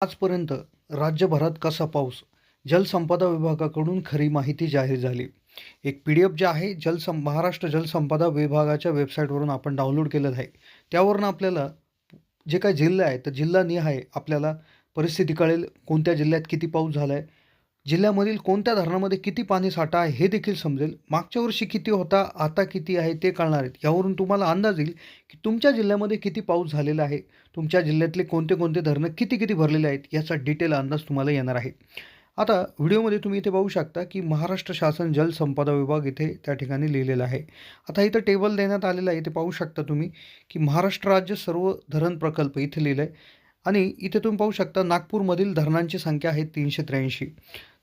आजपर्यंत राज्यभरात कसा पाऊस जलसंपदा विभागाकडून खरी माहिती जाहीर झाली. एक पी डी एफ जे आहे जलसं महाराष्ट्र जलसंपदा विभागाच्या वेबसाईटवरून आपण डाउनलोड केलेलं आहे. त्यावरून आपल्याला जे काही जिल्हे आहे तर जिल्हानिहाय आपल्याला परिस्थिती कळेल. कोणत्या जिल्ह्यात किती पाऊस झाला आहे जिल्ह्यामधील कोणत्या धरणामध्ये किती पाणी साठा आहे हे देखील समजेल. मागच्या वर्षी किती होता आता किती आहे ते कळणार आहेत. यावरून तुम्हाला अंदाज येईल की तुमच्या जिल्ह्यामध्ये किती पाऊस झालेला आहे. तुमच्या जिल्ह्यातले कोणते कोणते धरणं किती किती भरलेले आहेत याचा डिटेल अंदाज तुम्हाला येणार आहे. आता व्हिडिओमध्ये तुम्ही इथे पाहू शकता की महाराष्ट्र शासन जलसंपदा विभाग इथे त्या ठिकाणी लिहिलेला आहे. आता इथं टेबल देण्यात आलेलं आहे इथे पाहू शकता तुम्ही की महाराष्ट्र राज्य सर्व धरण प्रकल्प इथे लिहिलं आहे आणि इथे तुम्ही पाहू शकता नागपूरमधील धरणांची संख्या आहे तीनशे त्र्याऐंशी.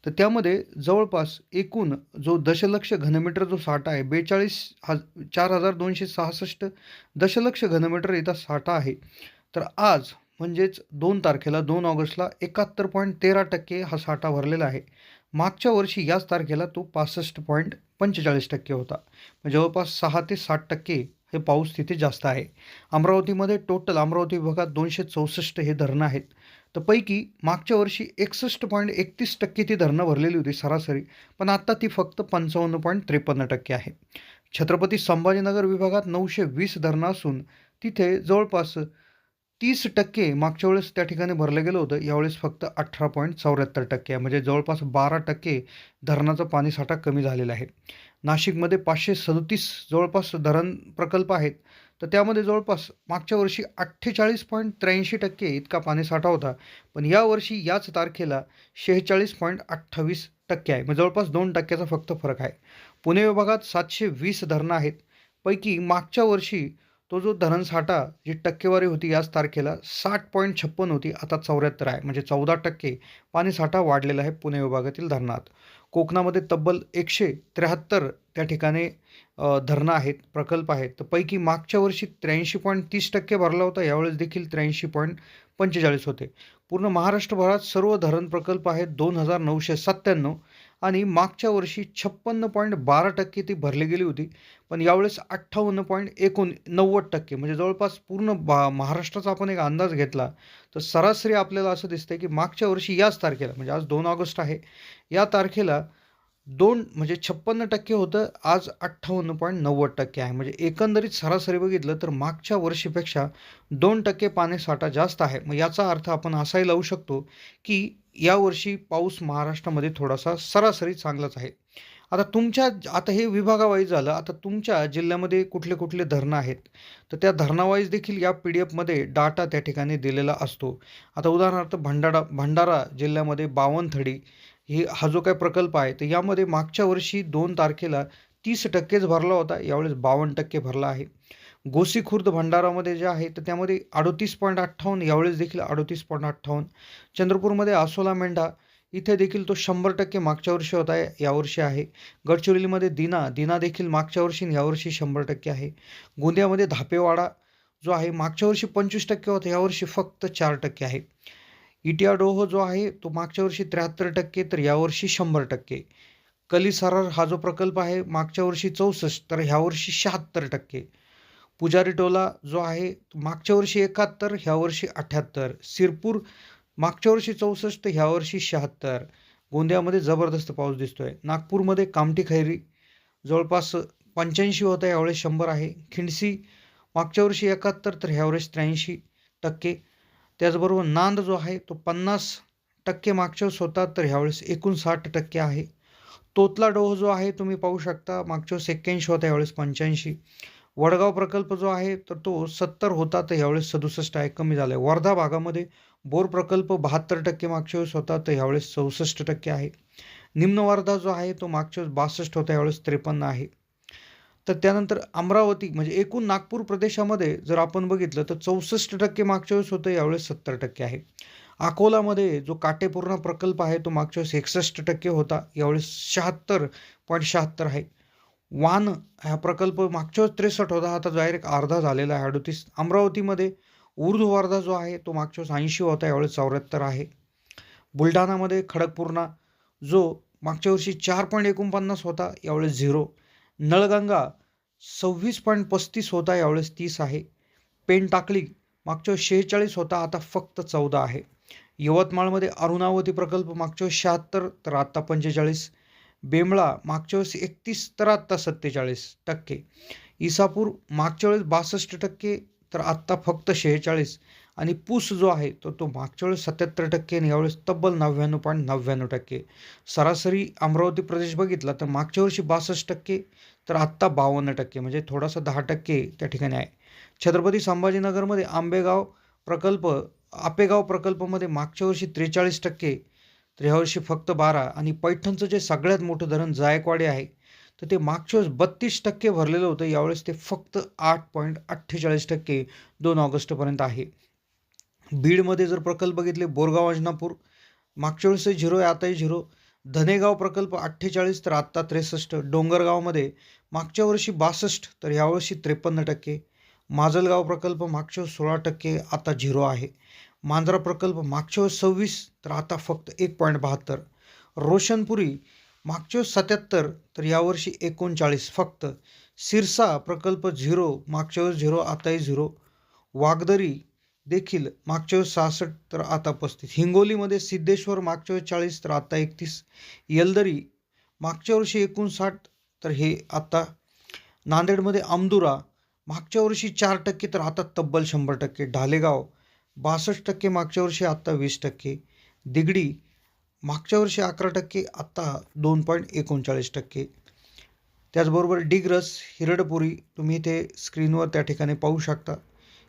तर त्यामध्ये जवळपास एकूण जो दशलक्ष घनमीटर जो साठा आहे बेचाळीस हा चार हजार दोनशे सहासष्ट दशलक्ष घनमीटर इथं साठा आहे. तर आज म्हणजेच दोन तारखेला दोन ऑगस्टला एकाहत्तर पॉईंट तेरा टक्के हा साठा भरलेला आहे. मागच्या वर्षी याच तारखेला तो पासष्ट पॉईंट पंचेचाळीस टक्के होता. जवळपास सहा ते साठ टक्के हे पाऊस तिथे जास्त आहे. अमरावतीमध्ये टोटल अमरावती विभागात दोनशे चौसष्ट हे धरणं आहेत. तर पैकी मागच्या वर्षी एकसष्ट पॉईंट एकतीस टक्के ती धरणं भरलेली होती सरासरी पण आत्ता ती फक्त पंचावन्न पॉईंट त्रेपन्न टक्के आहे. छत्रपती संभाजीनगर विभागात नऊशे वीस धरणं असून तिथे जवळपास तीस टक्के मागच्या वेळेस त्या ठिकाणी भरलं गेलं होतं यावेळेस फक्त अठरा पॉईंट चौऱ्याहत्तर टक्के आहे. म्हणजे जवळपास बारा टक्के धरणाचा पाणीसाठा कमी झालेला आहे. नाशिकमध्ये पाचशे सदतीस जवळपास धरण प्रकल्प आहेत. तर त्यामध्ये जवळपास मागच्या वर्षी अठ्ठेचाळीस पॉईंट त्र्याऐंशी टक्के इतका पाणीसाठा होता. पण यावर्षी याच तारखेला शेहेचाळीस पॉईंट अठ्ठावीस टक्के आहे. म्हणजे जवळपास दोन टक्क्याचा फक्त फरक आहे. पुणे विभागात सातशे वीस धरणं आहेत. पैकी मागच्या वर्षी तो जो धरणसाठा जी टक्केवारी होती याच तारखेला साठ पॉईंट छप्पन होती आता चौऱ्याहत्तर आहे. म्हणजे चौदा टक्के पाणीसाठा वाढलेला आहे पुणे विभागातील धरणात. कोकणामध्ये तब्बल एकशे त्र्याहत्तर त्या ठिकाणी धरणं आहेत प्रकल्प आहेत. तर पैकी मागच्या वर्षी त्र्याऐंशी पॉईंट तीस टक्के भरला होता यावेळेस देखील त्र्याऐंशी पॉईंट पंचेचाळीस होते. पूर्ण महाराष्ट्रभरात सर्व धरण प्रकल्प आहेत दोन हजार नऊशे सत्त्याण्णव. आणि मागच्या वर्षी छप्पन्न पॉईंट बारा टक्के ती भरली गेली होती. पण यावेळेस अठ्ठावन्न पॉईंट एकोण नव्वद टक्के म्हणजे जवळपास पूर्ण बा महाराष्ट्राचा आपण एक अंदाज घेतला तर सरासरी आपल्याला असं दिसतंय की मागच्या वर्षी याच तारखेला म्हणजे आज दोन ऑगस्ट आहे या तारखेला दोन म्हणजे छप्पन्न टक्के होतं आज अठ्ठावन्न पॉईंट नव्वद टक्के आहे. म्हणजे एकंदरीत सरासरी बघितलं तर मागच्या वर्षीपेक्षा दोन टक्के पाणीसाठा जास्त आहे. मग याचा अर्थ आपण असाही लावू शकतो की यावर्षी पाऊस महाराष्ट्रामध्ये थोडासा सरासरी चांगलाच आहे. आता तुमच्या आता हे विभागावाईज झालं आता तुमच्या जिल्ह्यामध्ये कुठले कुठले धरणं आहेत? तर त्या धरणावाईज देखील या पी डी एफमध्ये डाटा त्या ठिकाणी दिलेला असतो. आता उदाहरणार्थ भंडारा भंडारा जिल्ह्यामध्ये बावनथडी हे हा जो काय प्रकल्प आहे तर यामध्ये मागच्या वर्षी दोन तारखेला तीस टक्केच भरला होता यावेळेस बावन्न टक्के भरला आहे. गोसी खुर्द भंडारामध्ये जे आहे तर त्यामध्ये अडोतीस पॉईंट अठ्ठावन्न यावेळेस देखील अडोतीस पॉईंट अठ्ठावन्न. चंद्रपूरमध्ये आसोला मेंढा इथे देखील तो शंभर टक्के मागच्या वर्षी होता आहे यावर्षी आहे. गडचिरोलीमध्ये दिना दिना देखील मागच्या वर्षी यावर्षी शंभर टक्के आहे. गोंदियामध्ये धापेवाडा जो आहे मागच्या वर्षी पंचवीस टक्के होता यावर्षी फक्त चार टक्के आहे. इटियाडोह जो आहे तो मागच्या वर्षी त्र्याहत्तर टक्के तर यावर्षी शंभर टक्के. कलिसरार हा जो प्रकल्प आहे मागच्या वर्षी चौसष्ट तर ह्यावर्षी शहात्तर टक्के. पुजारी टोला जो आहे तो मागच्या वर्षी एकाहत्तर ह्यावर्षी अठ्ठ्याहत्तर सिरपूर मागच्या वर्षी चौसष्ट ह्यावर्षी शहात्तर. गोंदियामध्ये जबरदस्त पाऊस दिसतोय. नागपूरमध्ये कामठी खैरी जवळपास पंच्याऐंशी होता यावेळेस शंभर आहे. खिंडसी मागच्या वर्षी एकाहत्तर तर ह्यावेळेस त्र्याऐंशी टक्के. त्याचबरोबर नांद जो आहे तो पन्नास टक्के मागच्या स्वतः होता तर ह्यावेळेस एकोणसाठ टक्के आहे. तोतला डोह जो आहे तुम्ही पाहू शकता मागच्या वेळेस एक्क्याऐंशी होता यावेळेस पंच्याऐंशी. वडगाव प्रकल्प जो आहे तर तो सत्तर होता तर ह्यावेळेस सदुसष्ट आहे कमी झाला आहे वर्धा भागामध्ये बोर प्रकल्प बहात्तर टक्के मागच्या वेळेस होता तर ह्यावेळेस चौसष्ट टक्के आहे. निम्न वर्धा जो आहे तो मागच्या वेळेस बासष्ट होता यावेळेस त्रेपन्न आहे. तर त्यानंतर अमरावती म्हणजे एकूण नागपूर प्रदेशामध्ये जर आपण बघितलं तर चौसष्ट टक्के मागच्या वेळेस होतं यावेळेस सत्तर टक्के आहे. अकोलामध्ये जो काटेपूर्ण प्रकल्प आहे तो मागच्या वेळेस एकसष्ट टक्के होता यावेळेस शहात्तर पॉईंट शहात्तर आहे. वान हा प्रकल्प मागच्या वेळेस त्रेसष्ट होता आता डायरेक्ट अर्धा झालेला आहे अडतीस. अमरावतीमध्ये ऊर्ध्व वर्धा जो आहे तो मागच्या वेळेस ऐंशी होता यावेळेस चौऱ्याहत्तर आहे. बुलढाणामध्ये खडकपूर्णा जो मागच्या वर्षी चार पॉईंट एकोणपन्नास होता यावेळेस झिरो. नळगंगा सव्वीस पॉईंट पस्तीस होता यावेळेस तीस आहे. पेन टाकली मागच्या शेहेचाळीस होता आता फक्त चौदा आहे. यवतमाळमध्ये अरुणावती प्रकल्प मागच्या शहात्तर तर आत्ता पंचेचाळीस. बेंबळा मागच्या वेळेस एकतीस तर आत्ता सत्तेचाळीस टक्के. इसापूर मागच्या वेळेस बासष्ट टक्के तर आत्ता फक्त शेहेचाळीस. आणि पूस जो आहे तो तो मागच्या वेळेस सत्याहत्तर टक्के आणि यावेळेस तब्बल नव्याण्णव पॉईंट नव्याण्णव टक्के. सरासरी अमरावती प्रदेश बघितला तर मागच्या वर्षी बासष्ट टक्के तर आत्ता बावन्न टक्के म्हणजे थोडासा दहा टक्के त्या ठिकाणी आहे. छत्रपती संभाजीनगरमध्ये आंबेगाव प्रकल्प आपेगाव प्रकल्पामध्ये मागच्या वर्षी त्रेचाळीस टक्के तर ह्यावर्षी फक्त बारा. आणि पैठणचं जे सगळ्यात मोठं धरण जायकवाडी आहे तर ते मागच्या वेळेस बत्तीस टक्के भरलेलं होतं यावेळेस ते फक्त आठ पॉईंट अठ्ठेचाळीस टक्के दोन ऑगस्टपर्यंत आहे. बीडमध्ये जर प्रकल्प बघितले बोरगाव अजनापूर मागच्या वेळेस झिरो आहे आताही झिरो. धनेगाव प्रकल्प अठ्ठेचाळीस तर आत्ता त्रेसष्ट. डोंगरगावमध्ये मागच्या वर्षी बासष्ट तर यावर्षी त्रेपन्न टक्के. माजलगाव प्रकल्प मागच्या वेळेस सोळा टक्के आता झिरो आहे. मांजरा प्रकल्प मागच्या वेळेस सव्वीस तर आता फक्त एक पॉईंट बहात्तर. रोशनपुरी मागच्या वेळेस सत्याहत्तर तर यावर्षी एकोणचाळीस फक्त. सिरसा प्रकल्प झिरो मागच्या वेळेस झिरो आताही झिरो. वागदरी देखील मागच्या वेळेस सहासष्ट तर आता पस्तीस. हिंगोलीमध्ये सिद्धेश्वर मागच्या वेळेस चाळीस तर आता एकतीस. येलदरी मागच्या वर्षी एकोणसाठ तर हे आता नांदेडमध्ये अमदुरा मागच्या वर्षी चार टक्के तर आता तब्बल शंभर टक्के. ढालेगाव बासष्ट टक्के मागच्या वर्षी आत्ता वीस टक्के. दिगडी मागच्या वर्षी अकरा टक्के आत्ता दोन पॉईंट एकोणचाळीस टक्के. त्याचबरोबर डिग्रस हिरडपुरी तुम्ही ते स्क्रीनवर त्या ठिकाणी पाहू शकता.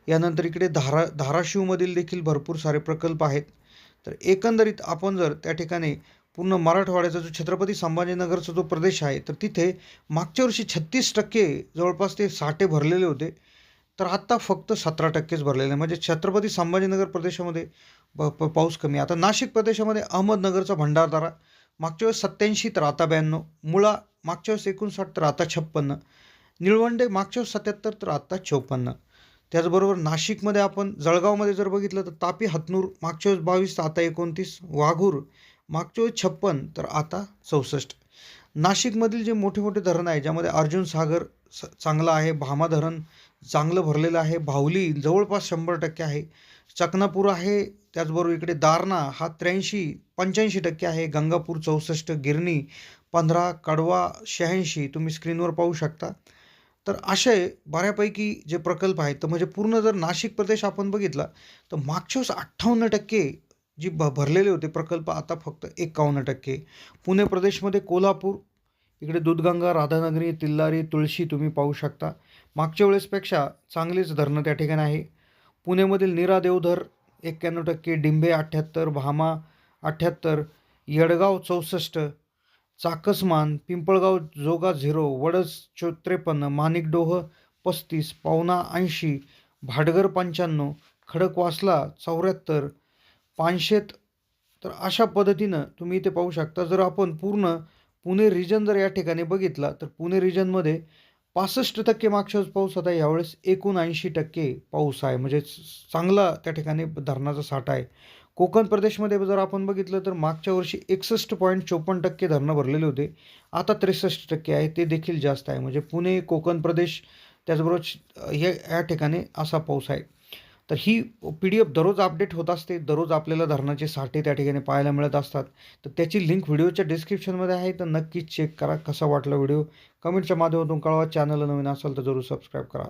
यानंतर इकडे धारा धाराशिवमधील देखील भरपूर सारे प्रकल्प आहेत. तर एकंदरीत आपण जर त्या ठिकाणी पूर्ण मराठवाड्याचा जो छत्रपती संभाजीनगरचा जो प्रदेश आहे तर तिथे मागच्या वर्षी छत्तीस टक्के जवळपास ते साठे भरलेले होते. तर आत्ता फक्त सतरा टक्केच भरलेले आहे म्हणजे छत्रपती संभाजीनगर प्रदेशामध्ये प प पाऊस कमी आता नाशिक प्रदेशामध्ये अहमदनगरचा भंडारदारा मागच्या वेळेस सत्याऐंशी तर आता ब्याण्णव मुळा मागच्या वेळेस एकोणसाठ तर आता छप्पन्न निळवंडे मागच्या वेळेस सत्याहत्तर तर आत्ता चौपन्न. त्याचबरोबर नाशिकमध्ये आपण जळगावमध्ये जर बघितलं तर तापी हतनूर मागच्या वेळेस बावीस तर आता एकोणतीस वाघूर मागच्या वेळेस छप्पन तर आता चौसष्ट. नाशिकमधील जे मोठे मोठे धरण आहे ज्यामध्ये अर्जुन सागर स चांगलं आहे भामा धरण चांगलं भरलेलं आहे भावली जवळपास शंभर टक्के आहे चकनापूर आहे त्याचबरोबर इकडे दारणा हा त्र्याऐंशी पंच्याऐंशी टक्के आहे गंगापूर चौसष्ट गिरणी पंधरा कडवा शहाऐंशी तुम्ही स्क्रीनवर पाहू शकता. तर असे बऱ्यापैकी जे प्रकल्प आहेत तर म्हणजे पूर्ण जर नाशिक प्रदेश आपण बघितला तर मागच्या वेळेस अठ्ठावन्न टक्के जी भ भरलेले होते प्रकल्प आता फक्त एकावन्न टक्के. पुणे प्रदेशमध्ये कोल्हापूर इकडे दूधगंगा राधानगरी तिल्लारी तुळशी तुम्ही पाहू शकता. मागच्या वेळेसपेक्षा चांगलीच धरणं त्या ठिकाणी आहे. पुणेमधील निरा देवधर एक्क्याण्णव टक्के डिंबे अठ्ठ्याहत्तर भामा अठ्ठ्याहत्तर येडगाव चौसष्ट चाकसमान पिंपळगाव जोगा झिरो वडस चो त्रेपन्न माणिकडोह पस्तीस पावणा ऐंशी भाटघर पंच्याण्णव खडकवासला चौऱ्याहत्तर पानशेत. तर अशा पद्धतीनं तुम्ही इथे पाहू शकता. जर आपण पूर्ण पुणे रिजन जर या ठिकाणी बघितला तर पुणे रिजनमध्ये पासष्ट टक्के मागच्या पाऊस होता. यावेळेस एकोणऐंशी टक्के पाऊस आहे. म्हणजे चांगला त्या ठिकाणी धरणाचा साठा आहे. कोकण प्रदेशमध्ये जर आपण बघितलं तर मागच्या वर्षी एकसष्ट पॉईंट चोपन्न टक्के धरणं भरलेले होते. आता त्रेसष्ट टक्के आहे ते देखील जास्त आहे. म्हणजे पुणे कोकण प्रदेश त्याचबरोबर हे या ठिकाणी असा पाऊस आहे. तर ही पी डी एफ दररोज अपडेट होत असते. दररोज आपल्याला धरणाचे साठे त्या ठिकाणी पाहायला मिळत असतात. तर त्याची लिंक व्हिडिओच्या डिस्क्रिप्शनमध्ये आहे. तर नक्कीच चेक करा कसा वाटला व्हिडिओ. कमेंटच्या माध्यमातून कळवा. चॅनलला नवीन असाल तर जरूर सबस्क्राईब करा.